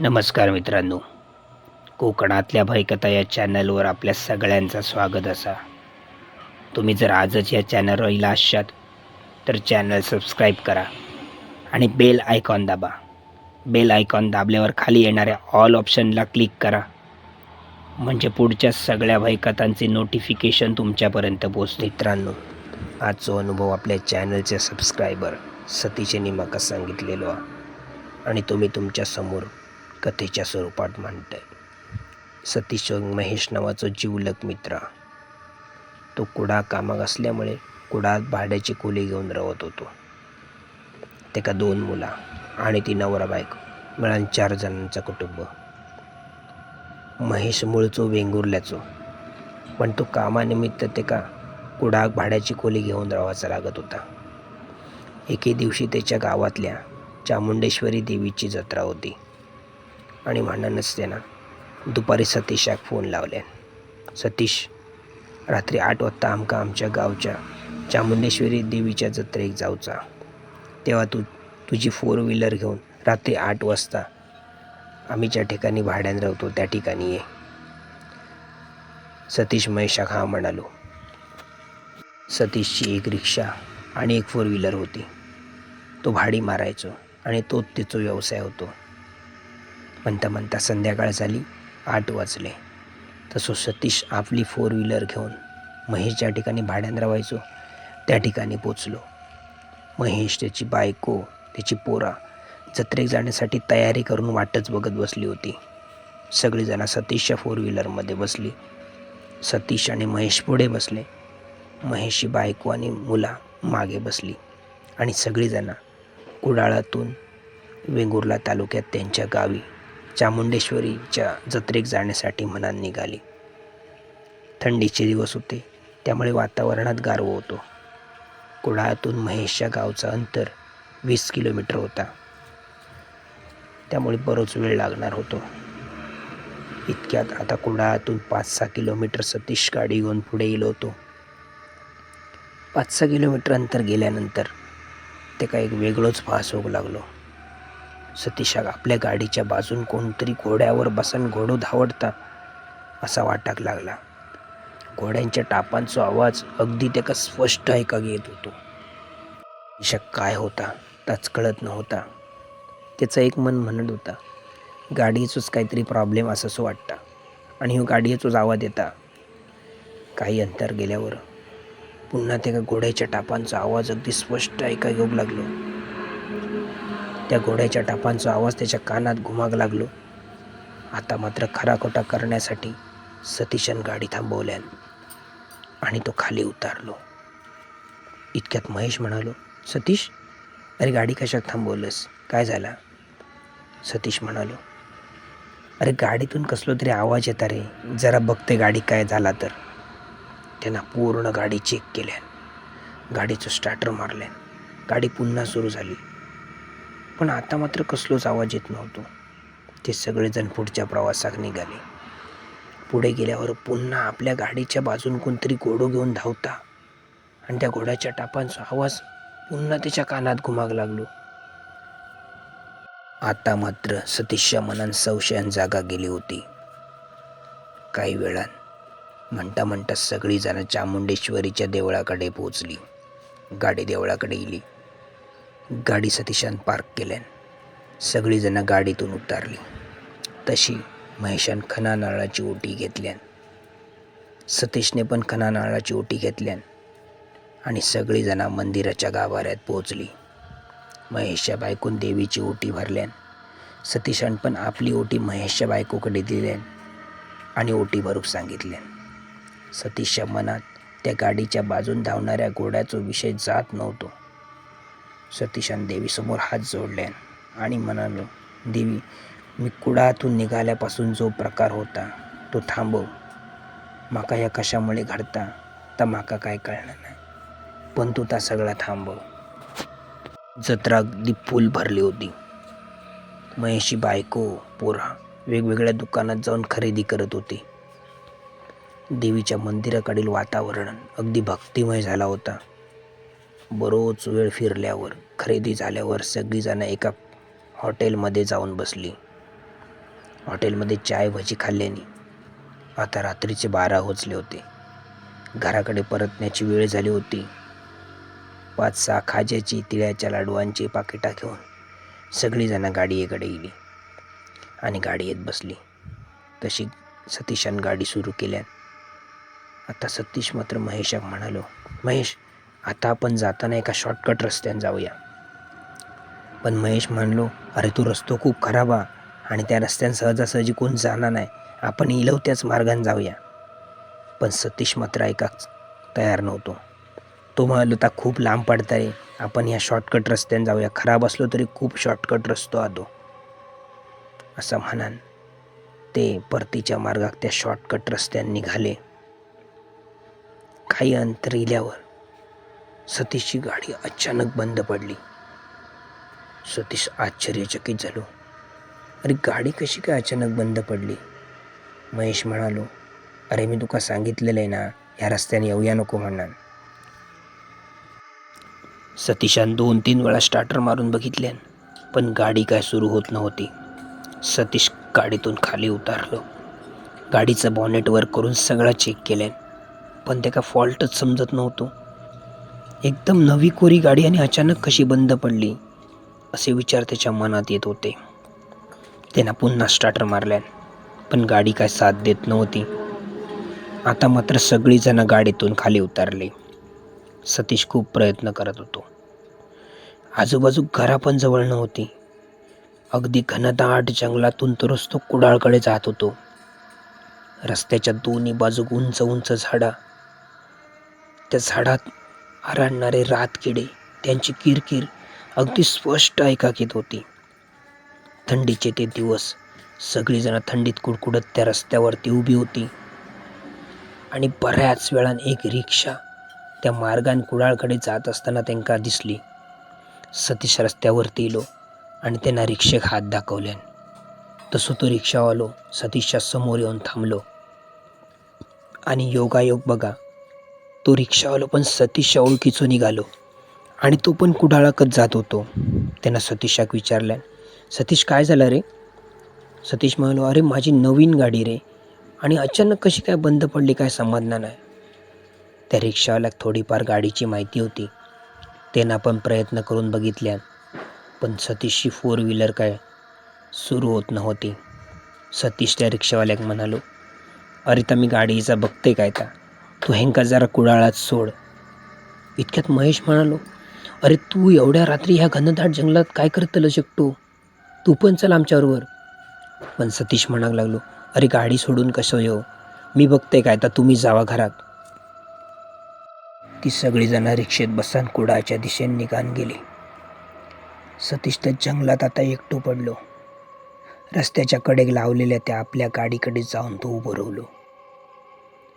नमस्कार मित्रांनो. कोकणातल्या भयकथा या चॅनलवर आपल्या सगळ्यांचं स्वागत असा. तुम्ही जर आजच या चॅनलवर असाल तर चॅनल सबस्क्राईब करा आणि बेल आयकॉन दाबा. बेल आयकॉन दाबल्यावर खाली येणाऱ्या ऑल ऑप्शनला क्लिक करा. म्हणजे पुढच्या सगळ्या भयकथांचे नोटिफिकेशन तुमच्यापर्यंत पोचते मित्रांनो. आजचा अनुभव आपल्या चॅनलचे सबस्क्रायबर सतीशनी माका सांगितलेलो आणि तुम्ही तुमच्यासमोर कथेच्या स्वरूपात मांडतंय सतीश महेश नावाचा जीवलक मित्र. तो कुडा कामाक असल्यामुळे कुडात भाड्याची खोली घेऊन राहत होतो. तेका दोन मुला आणि ती नवरा बायको मिळून चार जणांचं कुटुंब. महेश मूळचो वेंगुर्ल्याचो पण तो कामानिमित्त तेका कुडाक भाड्याची खोली घेऊन राहायचा लागत होता. एके दिवशी त्याच्या गावातल्या चामुंडेश्वरी देवीची जत्रा होती. आणि म्हणूनच त्यानं दुपारी सतीशाक फोन लावले. सतीश रात्री आठ वाजता आमका आमच्या गावच्या चामुंडेश्वरी देवीच्या जत्रेक जाऊचा. तेव्हा तू तुझी फोर व्हीलर घेऊन रात्री आठ वाजता आम्ही ज्या ठिकाणी भाड्यानं राहतो त्या ठिकाणी ये. सतीश महेशाक हा म्हणालो. सतीशची एक रिक्षा आणि एक फोर व्हीलर होती. तो भाडी मारायचो आणि तोच तिचा व्यवसाय होतो. म्हणता म्हणता संध्याकाळ झाली आठ वाजले. तसं सतीश आपली फोर व्हीलर घेऊन महेश ज्या ठिकाणी भाड्यानं राहायचो त्या ठिकाणी पोचलो. महेश त्याची बायको त्याची पोरा जत्रेक जाण्यासाठी तयारी करून वाटच बघत बसली होती. सगळीजणं सतीशच्या फोर व्हीलरमध्ये बसली. सतीश आणि महेश पुढे बसले. महेशची बायको आणि मुला मागे बसली. आणि सगळीजणं कुडाळातून वेंगुर्ला तालुक्यात त्यांच्या गावी चामुंडेश्वरीच्या जत्रेक जाण्यासाठी मनात निघाली. थंडीचे दिवस होते त्यामुळे वातावरणात गारवा होतो. कुडाळातून महेशच्या गावचा अंतर वीस किलोमीटर होता. त्यामुळे बरोच वेळ लागणार होतो. इतक्यात आता कुडाळातून पाच सहा किलोमीटर सतीश गाडी घेऊन पुढे गेलो होतो. पाच सहा किलोमीटर अंतर गेल्यानंतर ते काय एक वेगळंच फास होऊ लागलो. सतीशाक आपल्या गाडीच्या बाजून कोणतरी घोड्यावर बसन घोडो धावडता असा वाटाक लागला. घोड्यांच्या टापांचा आवाज अगदी त्याका स्पष्ट ऐका येत होतो. सतीशाक काय होता ताच कळत नव्हता. त्याचं एक मन म्हणत होता गाडीचोच काहीतरी प्रॉब्लेम असं वाटता आणि ह्यो गाडीचोच आवाज येता. काही अंतर गेल्यावर पुन्हा त्या घोड्याच्या टापांचा आवाज अगदी स्पष्ट ऐका येऊ लागलो. त्या घोड्याच्या टापांचा आवाज त्याच्या कानात घुमाग लागलो. आता मात्र खराखोटा करण्यासाठी सतीशन गाडी थांबवल्यान आणि तो खाली उतारलो. इतक्यात महेश म्हणालो सतीश अरे गाडी कशात थांबवलंस? काय झाला? सतीश म्हणालो अरे गाडीतून कसलो तरी आवाज येता रे. जरा बघते गाडी काय झाला तर. त्यांना पूर्ण गाडी चेक केल्यान गाडीचं स्टार्टर मारल्यान गाडी पुन्हा सुरू झाली. पण आता मात्र कसलोच आवाज येत नव्हतो. ते सगळेजण पुढच्या प्रवासात निघाले. पुढे गेल्यावर पुन्हा आपल्या गाडीच्या बाजून कोणतरी घोडो घेऊन धावता. आणि त्या घोड्याच्या टापांचा आवाज पुन्हा त्याच्या कानात घुमाग लागलो. आता मात्र सतीशच्या मनात संशयान जागा गेली होती. काही वेळात म्हणता म्हणता सगळी जण चामुंडेश्वरीच्या देवळाकडे पोचली गाडी देवळाकडे गेली. गाडी सतीशान पार्क केल्यान सगळीजणं गाडीतून उतारली. तशी महेशान खना नारळाची ओटी घेतल्यान सतीशने पण खना नारळाची ओटी घेतल्यान आणि सगळीजणं मंदिराच्या गाभाऱ्यात पोचली महेशच्या बायकून देवीची ओटी भरल्यान सतीशान पण आपली ओटी महेशच्या बायकोकडे दिल्यान आणि ओटी भरूक सांगितल्यान. सतीशच्या मनात त्या गाडीच्या बाजून धावणाऱ्या घोड्याचा विषय जात नव्हतो. सतीशान देवीसमोर हात जोडले आणि म्हणालो देवी मी कुडातून निघाल्यापासून जो प्रकार होता तो थांबव. माका ह्या कशामुळे घडता तर माका काय कळणार नाही. पण तू ता सगळा थांबव. जत्रा अगदी फुल भरली होती. महेशी बायको पोरा वेगवेगळ्या दुकानात जाऊन खरेदी करत होती. देवीच्या मंदिराकडील वातावरण अगदी भक्तिमय झाला होता. बरोच वेळ फिरल्यावर खरेदी झाल्यावर सगळीजणं एका हॉटेलमध्ये जाऊन बसली. हॉटेलमध्ये चाय भजी खाल्ल्याने आता रात्रीचे बारा होचले होते. घराकडे परतण्याची वेळ झाली होती. पाच सहा खाज्याची तिळ्याच्या लाडवांची पाकिटा घेऊन सगळीजणं गाडीकडे गेली आणि गाडी येत बसली. तशी सतीशान गाडी सुरू केल्या आता सतीश मात्र महेशाक म्हणालो महेश आता आपण जाताना एका शॉर्टकट रस्त्याने जाऊया. पण महेश म्हणलो अरे तो रस्तो खूप खराब हा आणि त्या रस्त्याने सहजासहजी कोण जाणार नाही. आपण इलव त्याच मार्गाने जाऊया. पण सतीश मात्र ऐकाच तयार नव्हतो. तो म्हणालो आता खूप लांब पडत आहे आपण ह्या शॉर्टकट रस्त्याने जाऊया. खराब असलो तरी खूप शॉर्टकट रस्तो आतो असं म्हणान ते परतीच्या मार्गात त्या शॉर्टकट रस्त्याने निघाले. काही अंतर इल्यावर सतीशची गाडी अचानक बंद पडली. सतीश आश्चर्यचकित झालो. अरे गाडी कशी काय अचानक बंद पडली? महेश म्हणालो अरे मी तुका सांगितलेलं आहे ना ह्या रस्त्याने येऊया नको म्हणणार. सतीशान दोन तीन वेळा स्टार्टर मारून बघितल्यान पण गाडी काय सुरू होत नव्हती. सतीश गाडीतून खाली उतारलो. गाडीचं बॉनेट वर करून सगळं चेक केल्यान पण ते का फॉल्टच समजत नव्हतो. एकदम नवी कोरी गाडी आणि अचानक कशी बंद पडली असे विचार त्याच्या मनात येत होते. त्यानं पुन्हा स्टार्टर मारल्यान पण गाडी काय साथ देत नव्हती. आता मात्र सगळीजणं गाडीतून खाली उतरले. सतीश खूप प्रयत्न करत होतो. आजूबाजू घरा पण जवळ नव्हती. अगदी घनदाट जंगलातून तो रस्तो कुडाळकडे जात होतो. रस्त्याच्या दोन्ही बाजू उंच उंच झाडा. त्या झाडात आराडणारे रातकिडे त्यांची किरकिर अगदी स्पष्ट ऐकाक येत होती. थंडीचे ते दिवस सगळीजणं थंडीत कुडकुडत त्या रस्त्यावरती उभी होती. आणि बऱ्याच वेळान एक रिक्षा त्या मार्गान कुडाळकडे जात असताना त्यांका दिसली. सतीश रस्त्यावरती येलो आणि त्यांना रिक्षेक हात दाखवल्यान. तसो तो रिक्षावालो सतीशच्या समोर येऊन थांबलो. आणि योगायोग बघा तो रिक्षावालो पण सतीशच्या ओळखीचो निघालो. आणि तो पण कुडाळाकत जात होतो. त्यानं सतीशाक विचारलं सतीश काय झालं रे? सतीश म्हणालो अरे माझी नवीन गाडी रे. आणि अचानक कशी काय बंद पडली काय समजणार नाही. त्या रिक्षावाल्याक थोडीफार गाडीची माहिती होती. त्यानं पण प्रयत्न करून बघितल्या पण सतीशची फोर व्हीलर काय सुरू होत नव्हती. सतीश त्या रिक्षावाल्याक म्हणालो अरे तर मी गाडीचा बघते काय का तू हेंका जरा कुडाळात सोड. इतक्यात महेश म्हणालो अरे तू एवढ्या रात्री ह्या घनदाट जंगलात काय करतलं शकतो? तू पण चल आमच्याबरोबर. पण सतीश म्हणायला लागलो अरे गाडी सोडून कसं येऊ मी बघते काय तर तुम्ही जावा घरात. ती सगळीजणं रिक्षेत बसान कुडाच्या दिशेने निघान गेली. सतीश त्या जंगलात आता एकटो पडलो. रस्त्याच्या कडेक लावलेल्या त्या आपल्या गाडीकडे जाऊन तो उभं राहिलो.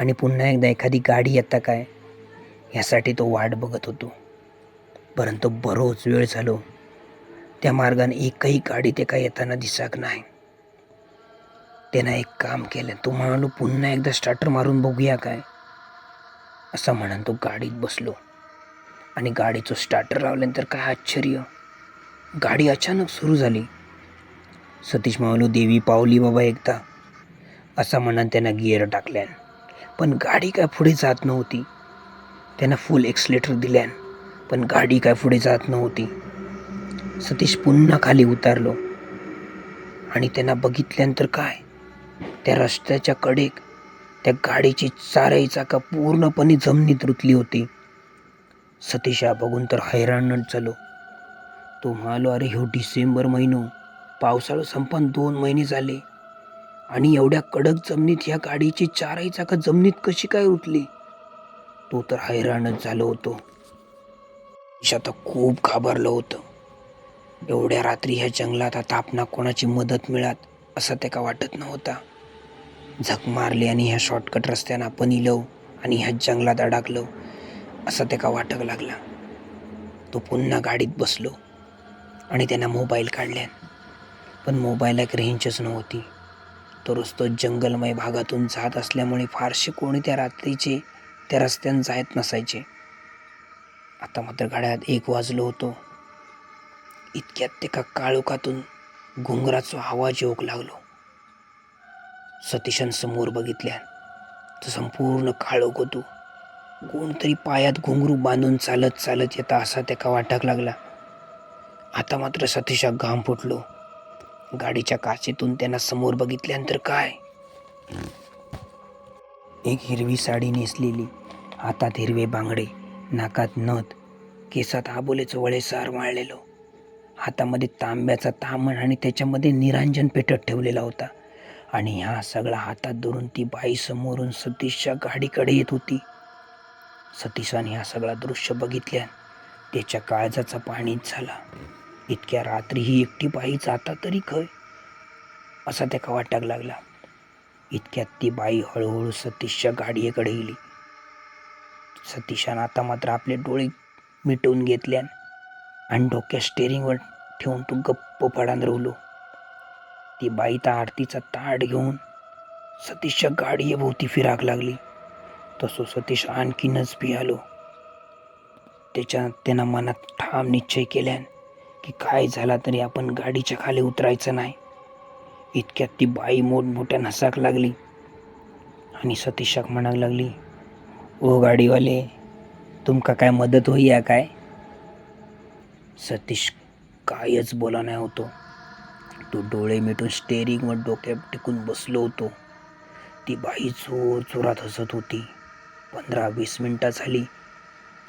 आणि पुन्हा एकदा एखादी गाडी येता काय? ह्यासाठी तो वाट बघत होतो. परंतु बरोच वेळ झालो. त्या मार्गाने एकही गाडी ते काय येताना दिसाक नाही. त्यानं एक काम केलं. तो म्हणालो पुन्हा एकदा स्टार्टर मारून बघूया काय? असं म्हणून तो गाडीत बसलो. आणि गाडीचं स्टार्टर लावल्यानंतर काय आश्चर्य! गाडी अचानक सुरू झाली. सतीश म्हणालो देवी पावली बाबा एकदा. असं म्हणून त्यानं गिअर टाकल्यान. पण गाडी काय पुढे जात नव्हती. त्यांना फुल एक्सलेटर दिल्यान पण गाडी काय पुढे जात नव्हती. सतीश पुन्हा खाली उतारलो. आणि त्यांना बघितल्यानंतर काय? त्या रस्त्याच्या कडेक त्या गाडीची चारही चाका पूर्णपणे जमिनीत रुतली होती. सतीशा बघून तर हैराणच झालो तो म्हणालो अरे ह्यो डिसेंबर महिनो. पावसाळा संपन दोन महिने झाले. आणि एवढ्या कडक जमिनीत ह्या गाडीची चारही चाका जमिनीत कशी काय रुतली तो तर हैराणच झालो होतो. आता खूप घाबरलं होतं. एवढ्या रात्री ह्या जंगलात आता आपणा कोणाची मदत मिळात असं त्याका वाटत नव्हता. झक मारली आणि ह्या शॉर्टकट रस्त्यानं आपण इलो आणि ह्या जंगलात अडकलो असं त्याका वाटक लागला. तो पुन्हा गाडीत बसलो आणि त्यांना मोबाईल काढल्यान पण मोबाईलाक रेंजच नव्हती. तो रस्तो जंगलमय भागातून जात असल्यामुळे फारसे कोणी त्या रात्रीचे त्या रस्त्यानं जायत नसायचे. आता मात्र गाड्यात एक वाजलो होतो. इतक्यात ते काळोखातून घुंगराचा आवाज येऊक लागलो. सतीशांसमोर बघितल्या. तर संपूर्ण काळोख होतो. कोणतरी पायात घुंगरू बांधून चालत चालत येता असा त्याका वाटाक लागला. आता मात्र सतीशा घाम फुटलो. गाडीच्या काचेतून त्यांना समोर बघितल्यानंतर काय? एक हिरवी साडी नेसलेली हातात हिरवे बांगडे नाकात नथ केसात आबोलेचं वळेसार वाळलेलो. हातामध्ये तांब्याचा तामण आणि त्याच्यामध्ये निरांजन पेटत ठेवलेला होता. आणि ह्या सगळा हातात धरून ती बाई समोरून सतीशच्या गाडीकडे येत होती. सतीशाने ह्या सगळा दृश्य बघितल्या त्याच्या काळजाचा पाणीच झाला. इतक्या रात्री ही एकटी बाई जाता तरी खय? असा त्याका वाटाक लागला. इतक्यात ती बाई हळूहळू सतीशच्या गाडीकडे गेली. सतीशानं आता मात्र आपले डोळे मिटवून घेतल्यान आणि डोक्या स्टेरिंगवर ठेवून तो गप्प पडान रवलो ती बाई त्या आरतीचा ताट घेऊन सतीशच्या गाडीभोवती फिराक लागली. तसो सतीश आणखीनच भियालो त्याच्या त्यानं मनात ठाम निश्चय केल्यान की काय झाला तरी आपण गाडीच्या खाली उतरायचं नाही. इतक्यात ती बाई मोठमोठ्या नसाक लागली. आणि सतीशाक म्हणाक लागली ओ गाडीवाले तुमका काय मदत होईया काय? सतीश कायच बोला नाही होतो. तो डोळे मिटून स्टेअरिंगवर डोक्यात टिकून बसलो होतो. ती बाई जोर जोरात हसत होती. पंधरा वीस मिनटं झाली.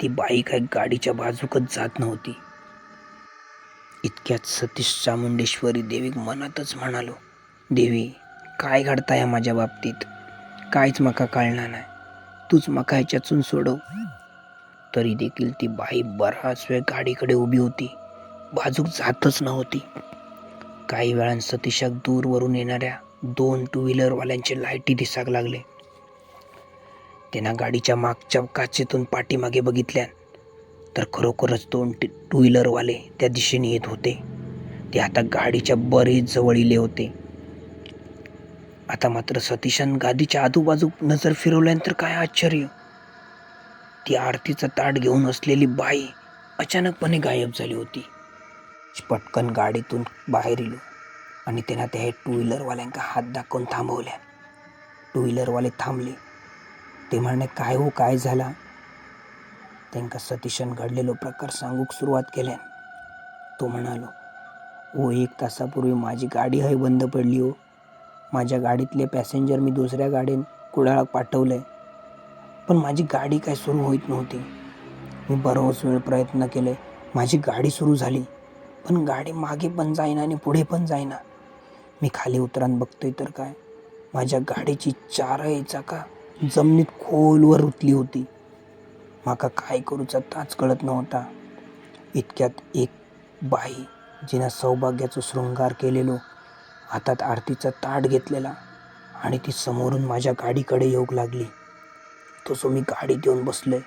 ती बाई काय गाडीच्या बाजूकच जात नव्हती. इतक्यात सतीश चामुंडेश्वरी देवीक मनातच म्हणालो देवी काय घडताय माझ्या बाबतीत? कायच मका कळणार नाही. तूच मका ह्याच्यातून सोडव. तरी देखील ती बाई बराच वेळ गाडीकडे उभी होती. बाजूक जातच नव्हती. काही वेळान सतीशाक दूरवरून येणाऱ्या दोन टू व्हीलरवाल्यांचे लाईटी दिसाक लागले. त्यांना गाडीच्या मागच्या काचेतून पाठीमागे बघितल्या तर खरोखरच दोन टी टू व्हीलरवाले त्या दिशेने येत होते. ते आता गाडीच्या बरेच जवळ इले होते. आता मात्र सतीशान गादीच्या आजूबाजू नजर फिरवल्यानंतर काय आश्चर्य. ती आरतीचं ताट घेऊन असलेली बाई अचानकपणे गायब झाली होती. पटकन गाडीतून बाहेर येलो आणि त्यांना त्या टू व्हीलरवाल्यांका हात दाखवून थांबवल्या. टू व्हीलरवाले थांबले. ते म्हणणे काय हो काय झाला? त्यांका सतीशन घडलेलो प्रकार सांगूक सुरुवात केल्यान. तो म्हणालो ओ एक तासापूर्वी माझी गाडी हय बंद पडली हो. माझ्या गाडीतले पॅसेंजर मी दुसऱ्या गाडीन कुडाळाक पाठवलंय. पण माझी गाडी काय सुरू होत नव्हती. मी बरोच वेळ प्रयत्न केले. माझी गाडी सुरू झाली. पण गाडी मागे पण जाईना आणि पुढे पण जाईना. मी खाली उतरान बघतोय तर काय? माझ्या गाडीची चारही चाका जमिनीत खोलवर रुतली होती. माका काय करूचा ताच कळत नव्हता. इतक्यात एक बाई जिनं सौभाग्याचं शृंगार केलेलो हातात आरतीचा ताट घेतलेला आणि ती समोरून माझ्या गाडीकडे येऊ लागली. तसो मी गाडीत येऊन बसले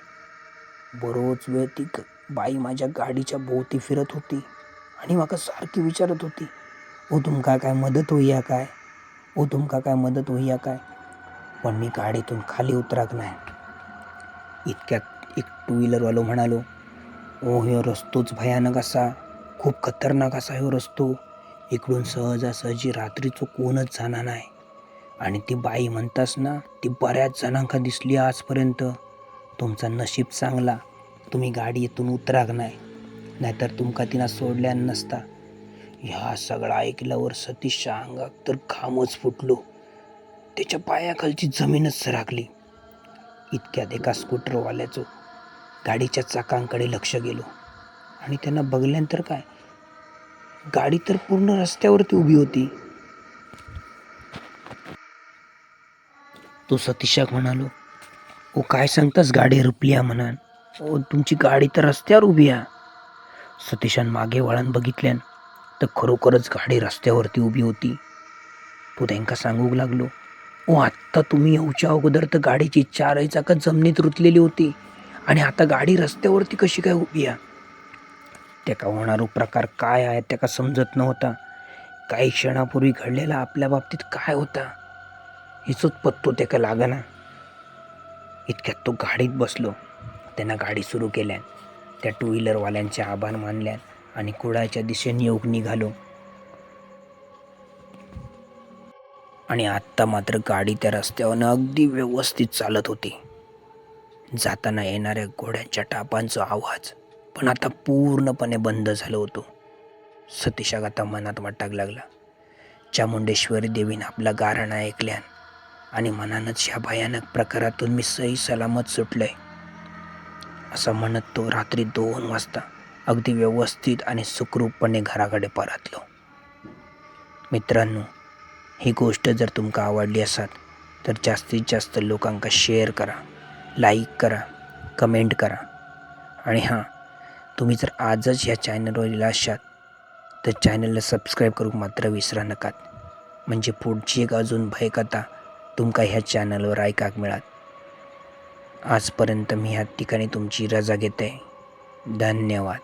बरोच वेळ ती बाई माझ्या गाडीच्या भोवती फिरत होती आणि म्हाका सारखी विचारत होती ओ तुमका काय मदत होईया काय? ओ तुमका काय मदत होईया काय? पण मी गाडीतून खाली उतराक नाही. इतक्यात एक टू व्हीलरवालो म्हणालो ओ ह्यो रस्तोच भयानक असा. खूप खतरनाक असा ह्यो रस्तो. इकडून सहजासहजी रात्रीचो कोणच जाणार नाही. आणि ती बाई म्हणतास ना ती बऱ्याच जणांका दिसली आजपर्यंत. तुमचा नशीब चांगला. तुम्ही गाडी येथून उतराग नाही. नाहीतर तुमका तिनं सोडल्या नसता. ह्या सगळा ऐकल्यावर सतीशच्या अंगात तर घामच फुटलो. त्याच्या पायाखालची जमीनच सरकली इतक्यात एका स्कूटरवाल्याचं गाडीच्या चाकांकडे लक्ष गेलो. आणि त्यांना बघल्यानंतर काय? गाडी तर पूर्ण रस्त्यावरती उभी होती. तो सतीशाक म्हणालो ओ काय सांगतास गाडी रुपल्या म्हणान? ओ तुमची गाडी तर रस्त्यावर उभी आहे. सतीशान मागे वळण बघितल्यान तर खरोखरच गाडी रस्त्यावरती उभी होती. तो त्यांका सांगूक लागलो ओ आत्ता तुम्ही येऊच्या अगोदर तर गाडीची चारही चाकं जमिनीत रुतलेली होती. आणि आता गाडी रस्त्यावरती कशी काय उभी आहे? त्याका होणारो प्रकार काय आहे त्याका समजत नव्हता. काही क्षणापूर्वी घडलेला आपल्या बाबतीत काय होता हिचोच पत्तो त्याका लागना. इतक्यात तो गाडीत बसलो. त्यांना गाडी सुरू केल्यान त्या टू व्हीलरवाल्यांचे आभार मानल्यान आणि कुडाळच्या दिशेने योग निघालो. आणि आत्ता मात्र गाडी त्या रस्त्यावरनं अगदी व्यवस्थित चालत होती. जाताना येणाऱ्या घोड्यांच्या टापांचा आवाज पण आता पूर्णपणे बंद झालं होतो. सतीशाक आता मनात वाटाक लागला. चामुंडेश्वरी देवीनं आपला गारणा ऐकल्यान आणि मनानंच ह्या भयानक प्रकारातून मी सही सलामत सुटलंय. असं म्हणत तो रात्री दोन वाजता अगदी व्यवस्थित आणि सुखरूपपणे घराकडे परतलो. मित्रांनो ही गोष्ट जर तुमका आवडली असात तर जास्तीत जास्त लोकांका शेअर करा. लाईक करा कमेंट करा. आणि हां तुम्ही जर आजच ह्या चॅनलवर येला तर चॅनलला सबस्क्राईब करू मात्र विसरा नकात म्हणजे पुढची एक अजून भयकथा तुमका ह्या चॅनलवर ऐकाक मिळात आजपर्यंत मी ह्या ठिकाणी तुमची रजा घेते. धन्यवाद.